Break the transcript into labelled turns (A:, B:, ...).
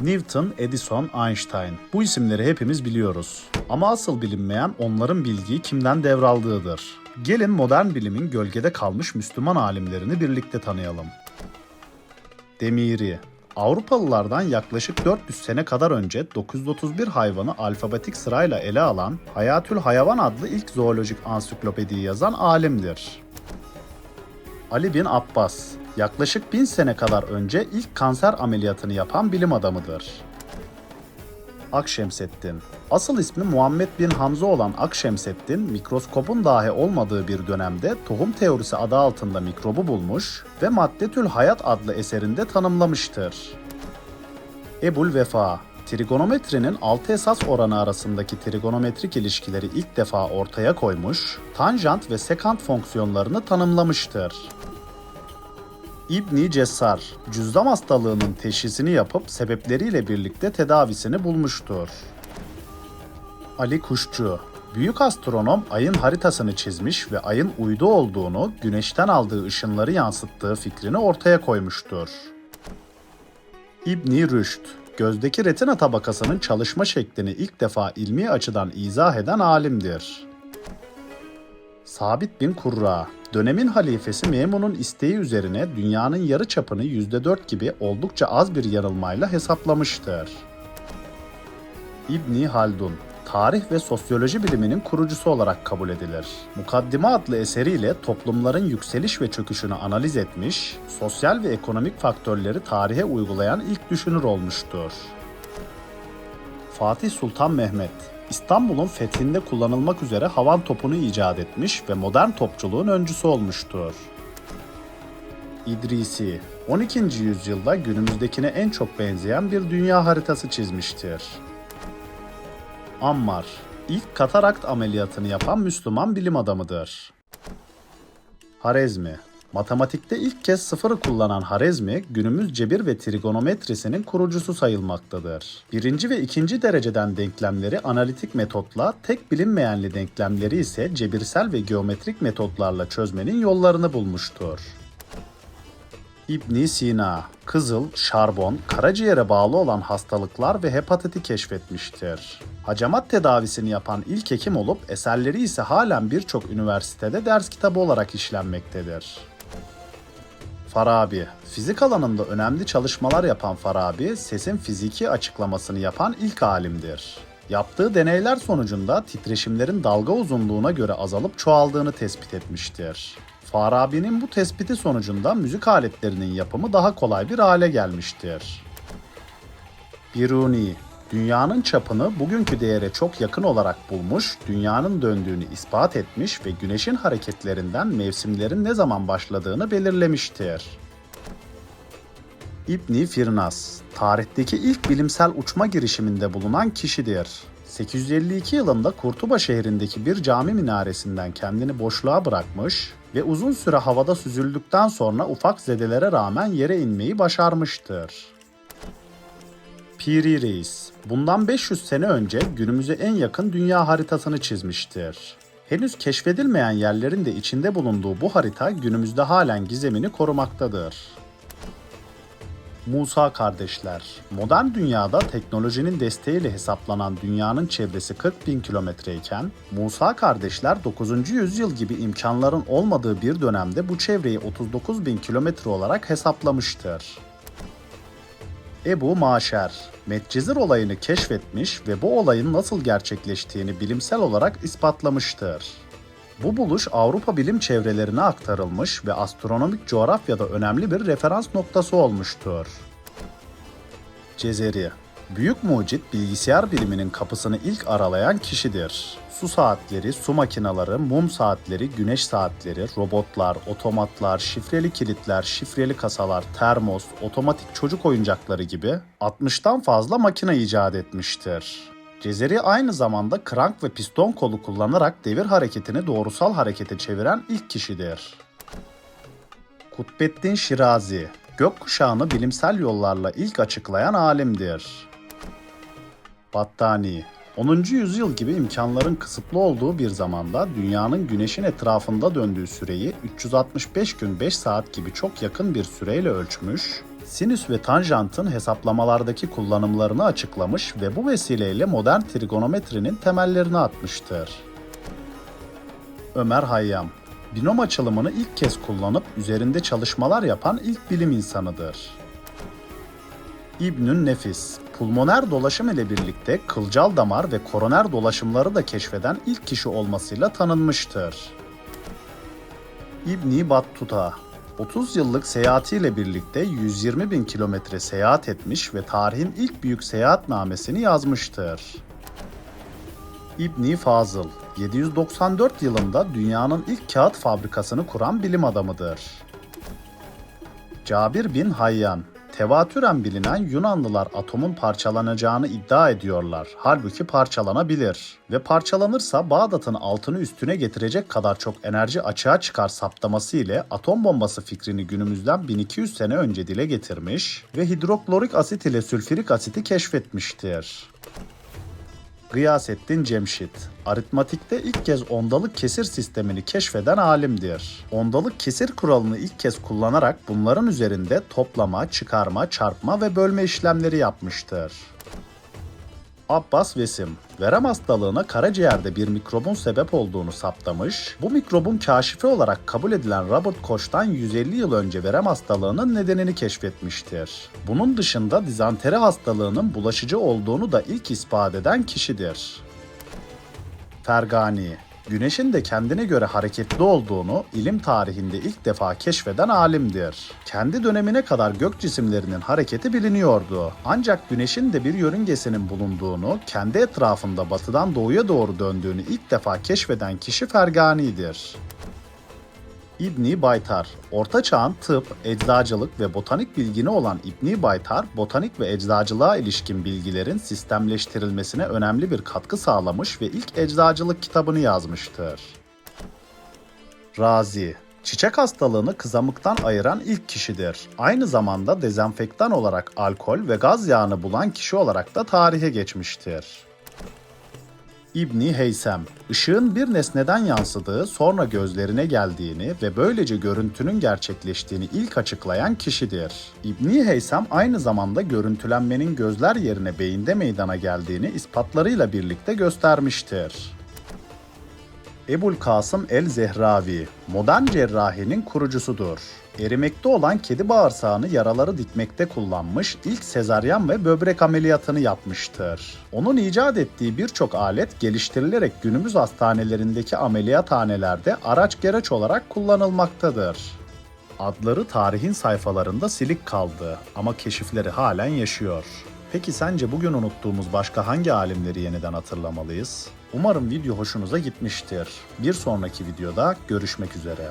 A: Newton, Edison, Einstein. Bu isimleri hepimiz biliyoruz. Ama asıl bilinmeyen onların bilgiyi kimden devraldığıdır. Gelin modern bilimin gölgede kalmış Müslüman alimlerini birlikte tanıyalım. Demiri Avrupalılardan yaklaşık 400 sene kadar önce 931 hayvanı alfabetik sırayla ele alan Hayatül Hayvan adlı ilk zoolojik ansiklopediyi yazan alimdir. Ali bin Abbas yaklaşık 1000 sene kadar önce ilk kanser ameliyatını yapan bilim adamıdır. Akşemseddin Asıl ismi Muhammed bin Hamza olan Akşemseddin, mikroskopun dahi olmadığı bir dönemde tohum teorisi adı altında mikrobu bulmuş ve Maddetül Hayat adlı eserinde tanımlamıştır. Ebul Vefa Trigonometrinin 6 esas oranı arasındaki trigonometrik ilişkileri ilk defa ortaya koymuş, tanjant ve sekant fonksiyonlarını tanımlamıştır. İbni Cessar, cüzzam hastalığının teşhisini yapıp sebepleriyle birlikte tedavisini bulmuştur. Ali Kuşçu, büyük astronom ayın haritasını çizmiş ve ayın uydu olduğunu, güneşten aldığı ışınları yansıttığı fikrini ortaya koymuştur. İbni Rüşd, gözdeki retina tabakasının çalışma şeklini ilk defa ilmi açıdan izah eden alimdir. Sabit bin Kurra, dönemin halifesi Memun'un isteği üzerine dünyanın yarı çapını %4 gibi oldukça az bir yanılmayla hesaplamıştır. İbni Haldun, tarih ve sosyoloji biliminin kurucusu olarak kabul edilir. Mukaddime adlı eseriyle toplumların yükseliş ve çöküşünü analiz etmiş, sosyal ve ekonomik faktörleri tarihe uygulayan ilk düşünür olmuştur. Fatih Sultan Mehmet, İstanbul'un fethinde kullanılmak üzere havan topunu icat etmiş ve modern topçuluğun öncüsü olmuştur. İdrisi, 12. yüzyılda günümüzdekine en çok benzeyen bir dünya haritası çizmiştir. Ammar, ilk katarakt ameliyatını yapan Müslüman bilim adamıdır. Harezmi, matematikte ilk kez sıfırı kullanan Harezmi, günümüz cebir ve trigonometrisinin kurucusu sayılmaktadır. Birinci ve ikinci dereceden denklemleri analitik metotla, tek bilinmeyenli denklemleri ise cebirsel ve geometrik metotlarla çözmenin yollarını bulmuştur. İbn Sina, kızıl, şarbon, karaciğere bağlı olan hastalıklar ve hepatiti keşfetmiştir. Hacamat tedavisini yapan ilk hekim olup eserleri ise halen birçok üniversitede ders kitabı olarak işlenmektedir. Farabi, fizik alanında önemli çalışmalar yapan Farabi, sesin fiziki açıklamasını yapan ilk alimdir. Yaptığı deneyler sonucunda titreşimlerin dalga uzunluğuna göre azalıp çoğaldığını tespit etmiştir. Farabi'nin bu tespiti sonucunda müzik aletlerinin yapımı daha kolay bir hale gelmiştir. Biruni, dünyanın çapını bugünkü değere çok yakın olarak bulmuş, dünyanın döndüğünü ispat etmiş ve güneşin hareketlerinden mevsimlerin ne zaman başladığını belirlemiştir. İbni Firnas, tarihteki ilk bilimsel uçma girişiminde bulunan kişidir. 852 yılında Kurtuba şehrindeki bir cami minaresinden kendini boşluğa bırakmış ve uzun süre havada süzüldükten sonra ufak zedelere rağmen yere inmeyi başarmıştır. Piri Reis, bundan 500 sene önce günümüze en yakın dünya haritasını çizmiştir. Henüz keşfedilmeyen yerlerin de içinde bulunduğu bu harita günümüzde halen gizemini korumaktadır. Musa kardeşler. Modern dünyada teknolojinin desteğiyle hesaplanan dünyanın çevresi 40 bin kilometreyken, Musa kardeşler 9. yüzyıl gibi imkanların olmadığı bir dönemde bu çevreyi 39 bin kilometre olarak hesaplamıştır. Ebu Maşer, Medcezir olayını keşfetmiş ve bu olayın nasıl gerçekleştiğini bilimsel olarak ispatlamıştır. Bu buluş Avrupa bilim çevrelerine aktarılmış ve astronomik coğrafyada önemli bir referans noktası olmuştur. Cezeri Büyük mucit bilgisayar biliminin kapısını ilk aralayan kişidir. Su saatleri, su makineleri, mum saatleri, güneş saatleri, robotlar, otomatlar, şifreli kilitler, şifreli kasalar, termos, otomatik çocuk oyuncakları gibi 60'tan fazla makine icat etmiştir. Cezeri aynı zamanda krank ve piston kolu kullanarak devir hareketini doğrusal harekete çeviren ilk kişidir. Kutbettin Şirazi, gökkuşağını bilimsel yollarla ilk açıklayan alimdir. Battani, 10. yüzyıl gibi imkanların kısıtlı olduğu bir zamanda dünyanın güneşin etrafında döndüğü süreyi 365 gün 5 saat gibi çok yakın bir süreyle ölçmüş, sinüs ve tanjantın hesaplamalardaki kullanımlarını açıklamış ve bu vesileyle modern trigonometrinin temellerini atmıştır. Ömer Hayyam Binom açılımını ilk kez kullanıp üzerinde çalışmalar yapan ilk bilim insanıdır. İbnün Nefis Pulmoner dolaşım ile birlikte kılcal damar ve koroner dolaşımları da keşfeden ilk kişi olmasıyla tanınmıştır. İbni Battuta 30 yıllık seyahatiyle birlikte 120 bin kilometre seyahat etmiş ve tarihin ilk büyük seyahatnamesini yazmıştır. İbni Fazıl 794 yılında dünyanın ilk kağıt fabrikasını kuran bilim adamıdır. Cabir bin Hayyan Tevatüren bilinen Yunanlılar atomun parçalanacağını iddia ediyorlar. Halbuki parçalanabilir. Ve parçalanırsa Bağdat'ın altını üstüne getirecek kadar çok enerji açığa çıkar saptaması ile atom bombası fikrini günümüzden 1200 sene önce dile getirmiş ve hidroklorik asit ile sülfürik asiti keşfetmiştir. Gıyasettin Cemşit Aritmatikte ilk kez ondalık kesir sistemini keşfeden alimdir. Ondalık kesir kuralını ilk kez kullanarak bunların üzerinde toplama, çıkarma, çarpma ve bölme işlemleri yapmıştır. Abbas Vesim, verem hastalığına karaciğerde bir mikrobun sebep olduğunu saptamış, bu mikrobun kaşifi olarak kabul edilen Robert Koch'tan 150 yıl önce verem hastalığının nedenini keşfetmiştir. Bunun dışında dizanteri hastalığının bulaşıcı olduğunu da ilk ispat eden kişidir. Fergani Güneşin de kendine göre hareketli olduğunu ilim tarihinde ilk defa keşfeden alimdir. Kendi dönemine kadar gök cisimlerinin hareketi biliniyordu. Ancak güneşin de bir yörüngesinin bulunduğunu, kendi etrafında batıdan doğuya doğru döndüğünü ilk defa keşfeden kişi Fergani'dir. İbni Baytar, Orta Çağ'ın tıp, eczacılık ve botanik bilgini olan İbni Baytar, botanik ve eczacılığa ilişkin bilgilerin sistemleştirilmesine önemli bir katkı sağlamış ve ilk eczacılık kitabını yazmıştır. Razi, çiçek hastalığını kızamıktan ayıran ilk kişidir. Aynı zamanda dezenfektan olarak alkol ve gaz yağını bulan kişi olarak da tarihe geçmiştir. İbni Heysem, ışığın bir nesneden yansıdığı sonra gözlerine geldiğini ve böylece görüntünün gerçekleştiğini ilk açıklayan kişidir. İbni Heysem aynı zamanda görüntülenmenin gözler yerine beyinde meydana geldiğini ispatlarıyla birlikte göstermiştir. Ebul Kasım el-Zehravi, modern cerrahinin kurucusudur. Erimekte olan kedi bağırsağını yaraları dikmekte kullanmış, ilk sezaryen ve böbrek ameliyatını yapmıştır. Onun icat ettiği birçok alet geliştirilerek günümüz hastanelerindeki ameliyathanelerde araç gereç olarak kullanılmaktadır. Adları tarihin sayfalarında silik kaldı ama keşifleri halen yaşıyor. Peki sence bugün unuttuğumuz başka hangi alimleri yeniden hatırlamalıyız? Umarım video hoşunuza gitmiştir. Bir sonraki videoda görüşmek üzere.